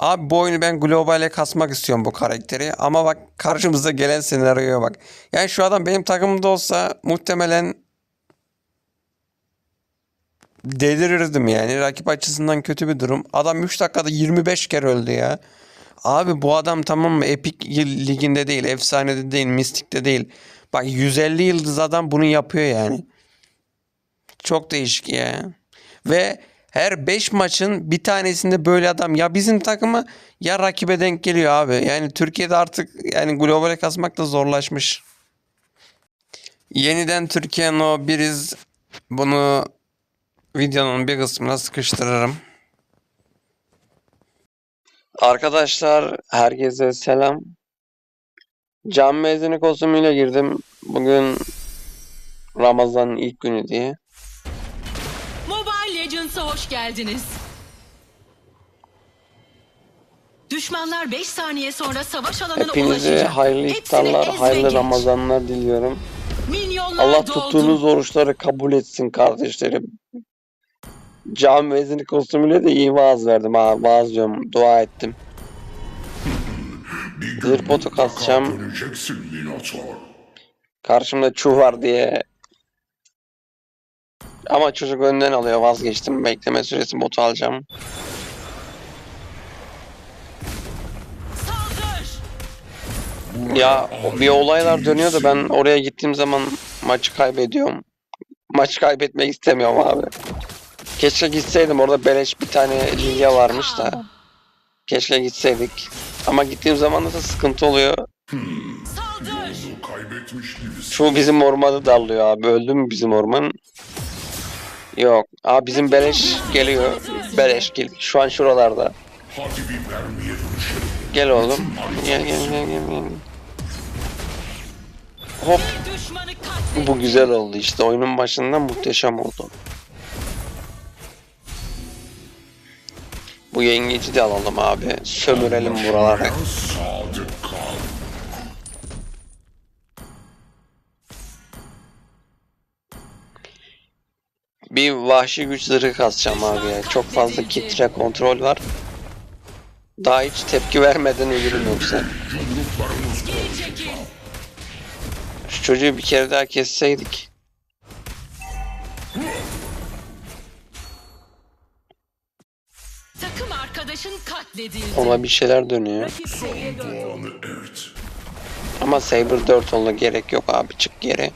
Abi bu oyunu ben globale kasmak istiyorum bu karakteri. Ama bak karşımıza gelen senaryoya bak. Yani şu adam benim takımımda olsa muhtemelen delirirdim yani. Rakip açısından kötü bir durum. Adam 3 dakikada 25 kere öldü ya. Abi bu adam tamam mı Epic liginde değil, efsanede değil, mistikte değil. Bak 150 yıldız adam bunu yapıyor yani. Çok değişik ya. Ve her 5 maçın bir tanesinde böyle adam ya bizim takıma ya rakibe denk geliyor abi. Yani Türkiye'de artık yani globale kasmak da zorlaşmış. Yeniden Türkiye'nin o biriz bunu videonun bir kısmına sıkıştırırım. Arkadaşlar herkese selam. Cam mezunu kostümüyle girdim. Bugün Ramazan'ın ilk günü diye. Hoş geldiniz. Düşmanlar 5 saniye sonra savaş alanına Hepinize ulaşacak. hayırlı Hepsini iftarlar, hayırlı geç. Ramazanlar diliyorum. Milyonlar Allah doldu. tuttuğunuz oruçları kabul etsin kardeşlerim. Cam vezini kostümüyle de iyi vaaz verdim ha. Vaaz diyorum, dua ettim. Botu kasacağım. Karşımda çuh var diye. Ama çocuk önden alıyor vazgeçtim. Bekleme süresi botu alacağım. Saldır. Ya bir olaylar dönüyor da ben oraya gittiğim zaman maçı kaybediyorum. Maçı kaybetmek istemiyorum abi. Keşke gitseydim orada beleş bir tane Lilia varmış da. Keşke gitseydik. Ama gittiğim zaman da sıkıntı oluyor. Gibisin. Şu bizim ormanı dallıyor abi. Öldü mü bizim orman? Yok. Aa bizim beleş geliyor. Beleş gel. Şu an şuralarda. Gel oğlum. Gel gel gel gel. gel. Hop. Bu güzel oldu işte. Oyunun başında muhteşem oldu. Bu yengeci de alalım abi. Sömürelim buraları. Bir vahşi güç zırhı kasacağım abi ya. Çok fazla kitle kontrol var. Daha hiç tepki vermeden ölürüm yoksa. Şu çocuğu bir kere daha kesseydik. Takım arkadaşın katledildi. Ona bir şeyler dönüyor. Ama Saber 4 onunla gerek yok abi. Çık geri.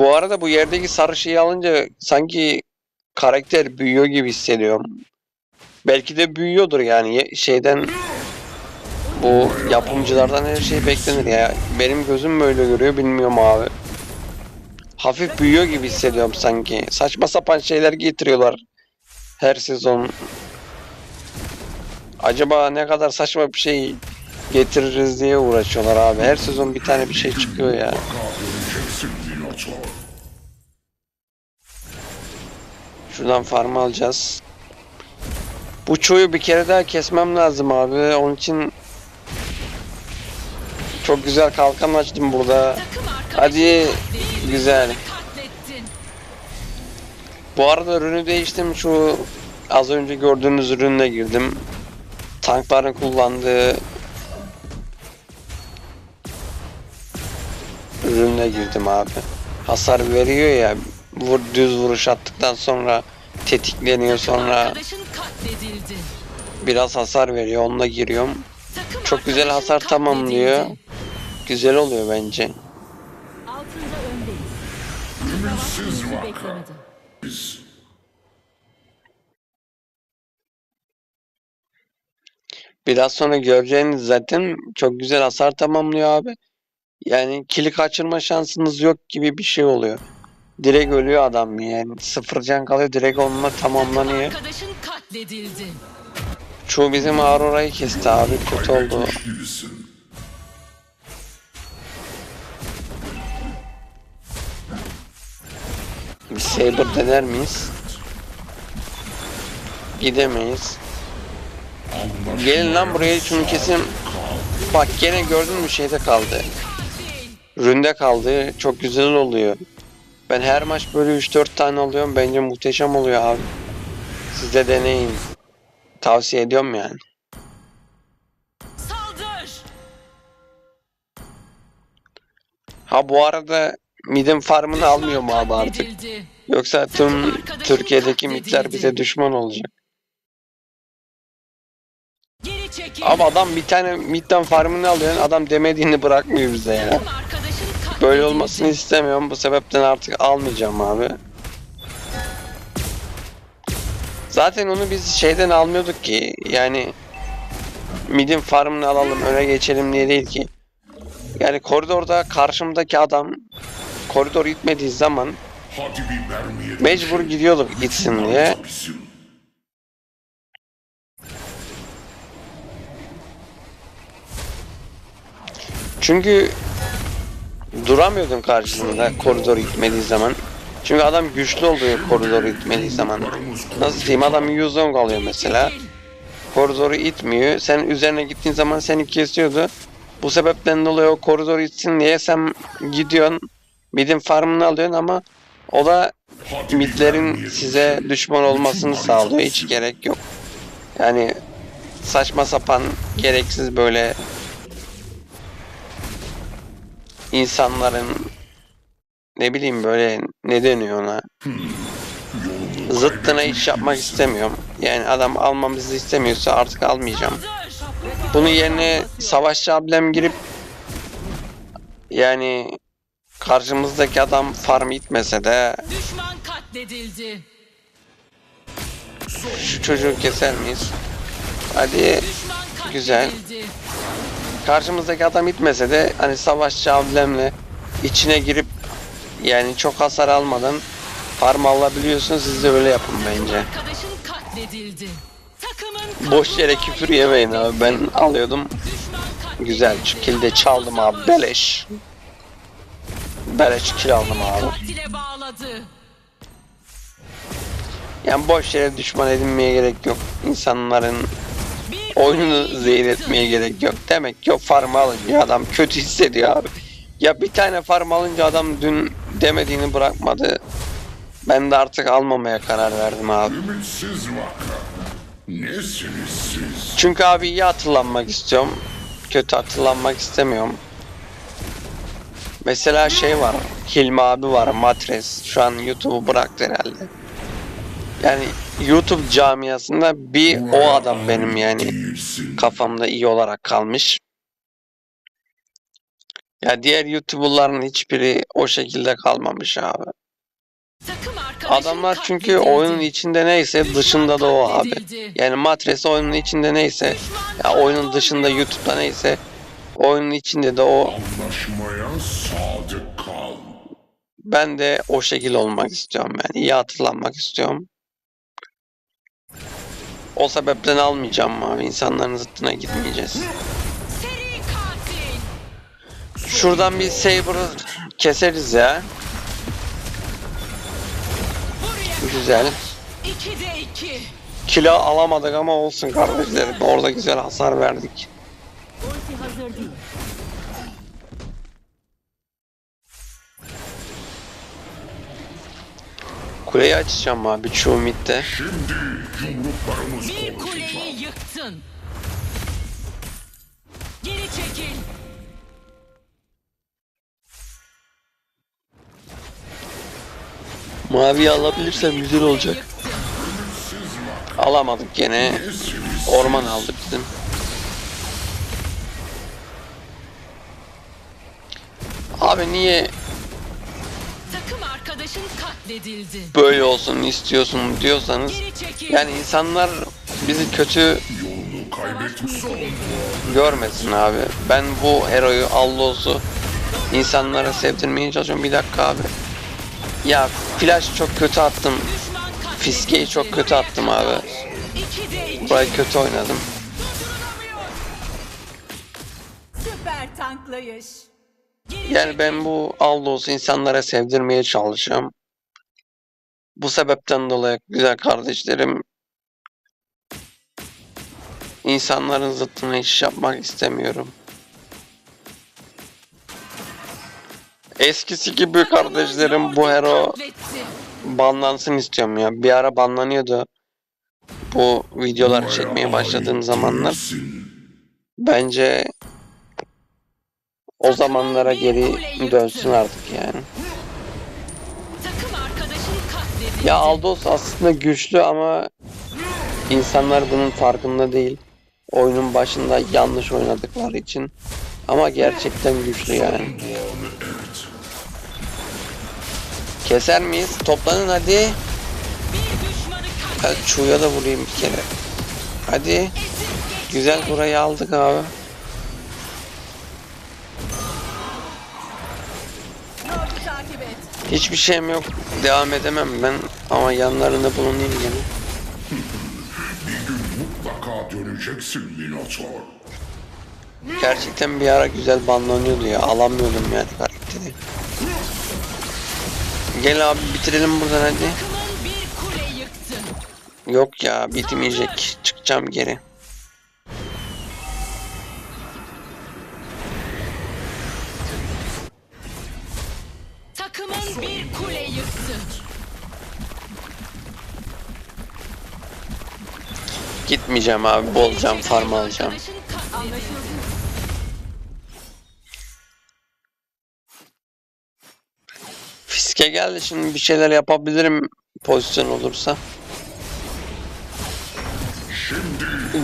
Bu arada bu yerdeki sarı şeyi alınca sanki karakter büyüyor gibi hissediyorum. Belki de büyüyordur yani şeyden bu yapımcılardan her şey beklenir ya. Benim gözüm böyle görüyor bilmiyorum abi. Hafif büyüyor gibi hissediyorum sanki. Saçma sapan şeyler getiriyorlar her sezon. Acaba ne kadar saçma bir şey getiririz diye uğraşıyorlar abi. Her sezon bir tane bir şey çıkıyor ya. Mutlaka Şuradan farm alacağız. Bu çoyu bir kere daha kesmem lazım abi. Onun için çok güzel kalkan açtım burada. Hadi güzel. Bu arada ürünü değiştim. Şu az önce gördüğünüz ürünle girdim. Tankların kullandığı ürünle girdim abi. Hasar veriyor ya. Vur, düz vuruş attıktan sonra tetikleniyor sonra biraz hasar veriyor. Onunla giriyorum. Çok güzel hasar tamamlıyor. Güzel oluyor bence. Vaka. Biz Biraz sonra göreceğiniz zaten çok güzel hasar tamamlıyor abi. Yani kili kaçırma şansınız yok gibi bir şey oluyor. Direkt ölüyor adam yani. Sıfır can kalıyor direkt onunla tamamlanıyor. Arkadaşın katledildi. Çoğu bizim Aurora'yı kesti abi. Kötü oldu. Bir Saber dener miyiz? Gidemeyiz. Gelin lan buraya şunu kesin. Bak gene gördün mü şeyde kaldı. Ründe kaldı. Çok güzel oluyor. Ben her maç böyle 3-4 tane alıyorum. Bence muhteşem oluyor abi. Siz de deneyin. Tavsiye ediyorum yani. Saldır. Ha bu arada midin farmını almıyor mu abi artık? Yoksa tüm Türkiye'deki midler bize düşman olacak. Ama adam bir tane midden farmını alıyor. Adam demediğini bırakmıyor bize ya. Böyle olmasını istemiyorum. Bu sebepten artık almayacağım abi. Zaten onu biz şeyden almıyorduk ki. Yani midin farmını alalım öne geçelim diye değil ki. Yani koridorda karşımdaki adam koridor itmediği zaman mecbur gidiyorduk itsin diye. Çünkü duramıyordum karşısında koridor itmediği zaman. Çünkü adam güçlü oluyor koridor itmediği zaman. Nasıl diyeyim adam Yuzong alıyor mesela. Koridoru itmiyor. Sen üzerine gittiğin zaman seni kesiyordu. Bu sebepten dolayı o koridoru itsin diye sen gidiyorsun. Midin farmını alıyorsun ama o da midlerin size düşman olmasını sağlıyor. Hiç gerek yok. Yani saçma sapan gereksiz böyle insanların ne bileyim böyle ne deniyor ona zıttına iş yapmak istemiyorum. Yani adam almamızı istemiyorsa artık almayacağım. Bunun yerine savaşçı ablem girip yani karşımızdaki adam farm itmese de Düşman katledildi. şu çocuğu keser miyiz? Hadi Güzel. Karşımızdaki adam itmese de hani savaşçı ablemle içine girip yani çok hasar almadan farm alabiliyorsun siz de öyle yapın bence. Arkadaşın katledildi. Takımın Boş yere küfür yemeyin abi ben alıyordum. Güzel şu kill de çaldım abi beleş. Beleş kill aldım abi. Yani boş yere düşman edinmeye gerek yok. İnsanların Kuleyi zehir etmeye gerek yok. Demek ki o farm alınca adam kötü hissediyor abi. Ya bir tane farm alınca adam dün demediğini bırakmadı. Ben de artık almamaya karar verdim abi. Ümitsiz vaka. Nesiniz siz? Çünkü abi iyi hatırlanmak istiyorum. Kötü hatırlanmak istemiyorum. Mesela şey var. Hilmi abi var. Matres. Şu an YouTube'u bıraktı herhalde. Yani YouTube camiasında bir o adam benim yani. Kafamda iyi olarak kalmış. Ya diğer YouTuber'ların hiçbiri o şekilde kalmamış abi. Adamlar çünkü oyunun içinde neyse dışında da o abi. Yani Matres oyunun içinde neyse ya oyunun dışında YouTube'da neyse oyunun içinde de o. Ben de o şekil olmak istiyorum yani. iyi hatırlanmak istiyorum. O sebepten almayacağım abi. İnsanların zıttına gitmeyeceğiz. Şuradan bir Saber'ı keseriz ya. Güzel. 2'de 2. Kilo alamadık ama olsun kardeşlerim. Orada güzel hasar verdik. Ulti hazır değil. Kuleyi açacağım abi şu midde. Şimdi yumruklarımız Bir konuşacak. kuleyi yıktın. Geri çekil. Mavi alabilirsem güzel olacak. Alamadık gene. Orman aldık bizim. Abi niye arkadaşın katledildi. böyle olsun istiyorsun diyorsanız Geri çekil. yani insanlar bizi kötü görmesin abi. Ben bu heroyu Allos'u insanlara sevdirmeye çalışıyorum. Bir dakika abi. Ya flash çok kötü attım. Düşman katledildi. Fiskeyi çok kötü attım abi. 2'de 2. Burayı kötü oynadım. Süper tanklayış. Yani ben bu Aldos'u insanlara sevdirmeye çalışıyorum. Bu sebepten dolayı güzel kardeşlerim insanların zıttına iş yapmak istemiyorum. Eskisi gibi kardeşlerim bu hero banlansın istiyorum ya. Bir ara banlanıyordu. bu videolar çekmeye başladığım zamanlar bence o zamanlara geri dönsün artık yani. Ya Aldos aslında güçlü ama insanlar bunun farkında değil. Oyunun başında yanlış oynadıkları için. Ama gerçekten güçlü yani. Keser miyiz? Toplanın hadi. Ben. Çu'ya da vurayım bir kere. Hadi. Güzel burayı aldık abi. Takip et. Hiçbir şeyim yok. Devam edemem ben. Ama yanlarında bulunayım gene. Bir gün mutlaka döneceksin Minotaur. Gerçekten bir ara güzel banlanıyordu ya. Alamıyordum yani karakteri. Gel abi bitirelim buradan hadi. Yok ya bitmeyecek. Çıkacağım geri. Gitmeyeceğim abi. Bolacağım Bir farm alacağım. Fiske geldi şimdi bir şeyler yapabilirim pozisyon olursa.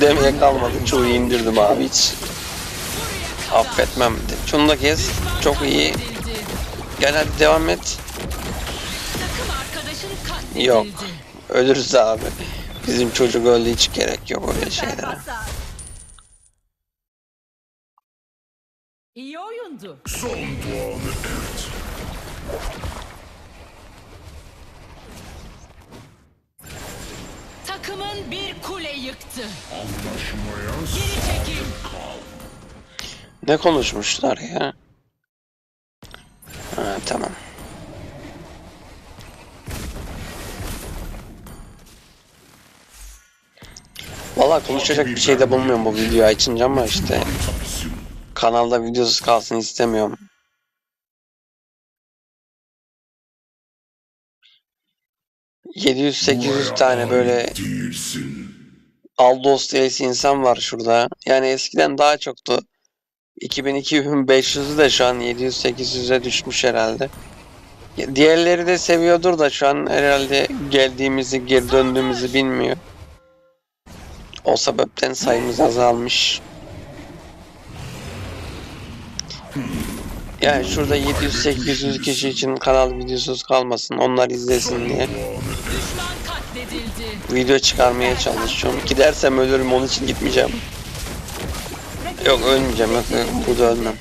Demeye kalmadı. Çoğu indirdim abi hiç. Affetmem. Şunu da kes. Çok iyi. Gel hadi devam et. Yok. Ölürüz abi. Bizim çocuk öldü hiç gerek yok öyle şeylere. İyi oyundu. son duanı et. Takımın bir kule yıktı. Anlaşmaya Geri çekil. Ne konuşmuşlar ya? Ha, tamam. Valla konuşacak bir şey de bulmuyorum bu videoyu açınca ama işte kanalda videosuz kalsın istemiyorum. ...700-800 tane böyle. Aldos DLC insan var şurada. Yani eskiden daha çoktu. 2000-2500'ü de şu an 700-800'e düşmüş herhalde. Diğerleri de seviyordur da şu an herhalde geldiğimizi, geri döndüğümüzü bilmiyor. O sebepten sayımız azalmış. Yani şurada 700-800 kişi için kanal videosuz kalmasın. Onlar izlesin diye. Video çıkarmaya çalışıyorum. Gidersem ölürüm onun için gitmeyeceğim. Yok ölmeyeceğim. Yok, burada ölmem.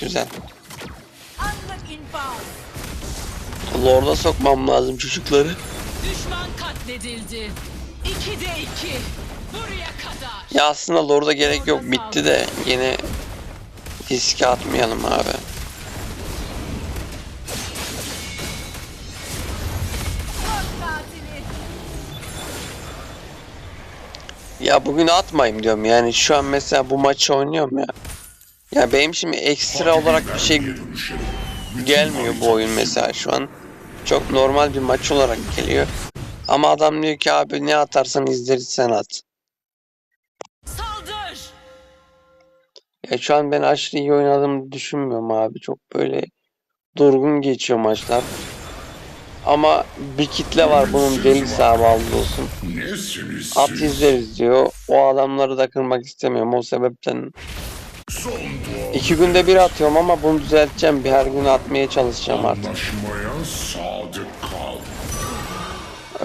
Güzel. Lord'a sokmam lazım çocukları. Düşman katledildi. 2'de 2. Ya aslında Lord'a gerek yok bitti de yine riske atmayalım abi. Ya bugün atmayayım diyorum yani şu an mesela bu maçı oynuyorum ya. Ya benim şimdi ekstra olarak bir şey gelmiyor bu oyun mesela şu an. Çok normal bir maç olarak geliyor. Ama adam diyor ki abi ne atarsan izleriz sen at. Ya şu an ben aşırı iyi oynadığımı düşünmüyorum abi. Çok böyle durgun geçiyor maçlar. Ama bir kitle var bunun delisi abi aldı olsun. At izleriz diyor. O adamları da kırmak istemiyorum. O sebepten iki günde bir atıyorum ama bunu düzelteceğim. Bir her gün atmaya çalışacağım artık.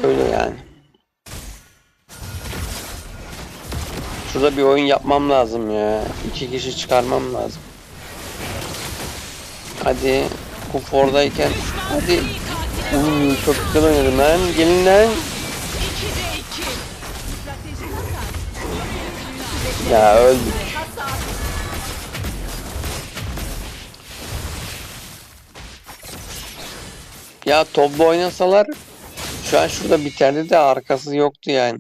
Öyle yani. Şurada bir oyun yapmam lazım ya. İki kişi çıkarmam lazım. Hadi. Kufordayken. Hadi. İyi katil. Uuu çok güzel oynadım lan. Gelin lan. Ya öldük. Ya toplu oynasalar şu an şurada biterdi de arkası yoktu yani.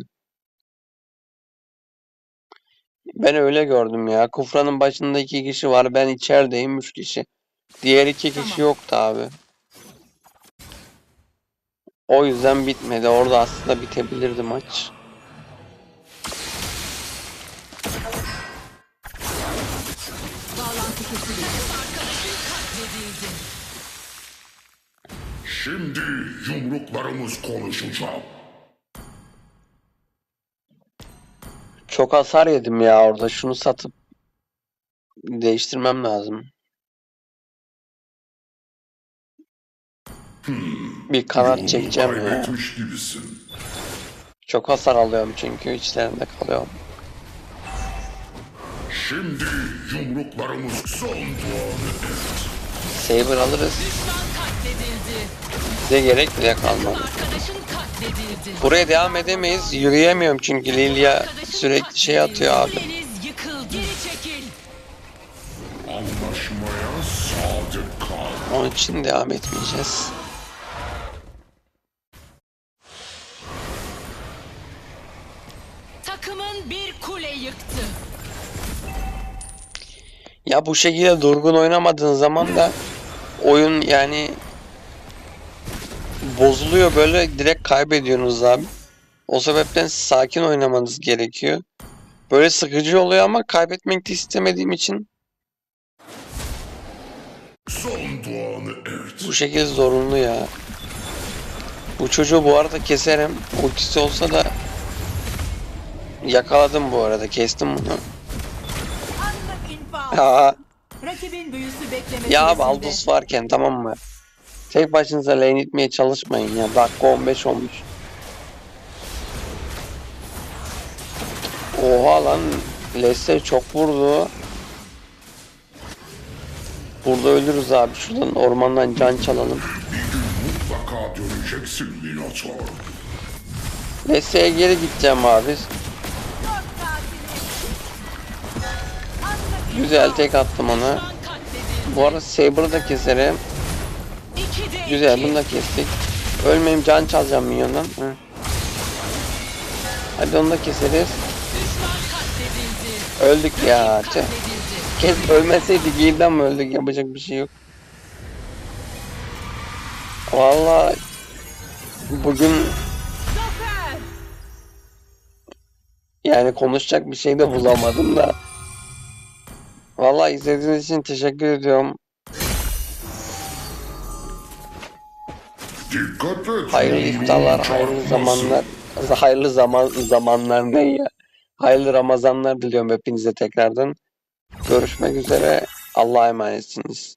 Ben öyle gördüm ya. Kufranın başında iki kişi var. Ben içerideyim üç kişi. Diğer iki kişi Tamam. yoktu abi. O yüzden bitmedi. Orada aslında bitebilirdi maç. Bağlantı kesildi. Şimdi yumruklarımız konuşacak. Çok hasar yedim ya orada. Şunu satıp değiştirmem lazım. Bir kanat çekeceğim ya. gibisin. Çok hasar alıyorum çünkü içlerinde kalıyorum. Şimdi yumruklarımız son duanı. Saber alırız. Bize gerek bile kalmadı. Buraya devam edemeyiz. Yürüyemiyorum çünkü Lilia sürekli şey atıyor abi. Onun için devam etmeyeceğiz. Takımın bir kule yıktı. Ya bu şekilde durgun oynamadığın zaman da oyun yani bozuluyor böyle direkt kaybediyorsunuz abi. O sebepten sakin oynamanız gerekiyor. Böyle sıkıcı oluyor ama kaybetmek de istemediğim için Son duanı et. bu şekilde zorunlu ya. Bu çocuğu bu arada keserim. Ultisi olsa da yakaladım bu arada. Kestim bunu. Ha, Rakibin büyüsü bekleme ya. Baldus varken tamam mı? Tek başınıza lane itmeye çalışmayın ya. Dakika 15 olmuş. Oha lan. Leste çok vurdu. Burada ölürüz abi. Şuradan ormandan can çalalım. Mutlaka döneceksin Minotaur. Leste'ye geri gideceğim abi. Güzel tek attım ona. Bu arada Saber'ı da keserim. Güzel bunu da kestik. Ölmeyeyim can çalacağım minyondan. Hı. Hadi onu da keseriz. Öldük ya. Kes ölmeseydik iyiden mi öldük yapacak bir şey yok. Vallahi bugün yani konuşacak bir şey de bulamadım da. Vallahi izlediğiniz için teşekkür ediyorum. Hayırlı iftarlar, hayırlı zamanlar. Hayırlı zaman zamanlar ne ya? Hayırlı Ramazanlar diliyorum hepinize tekrardan. Görüşmek üzere. Allah'a emanetsiniz.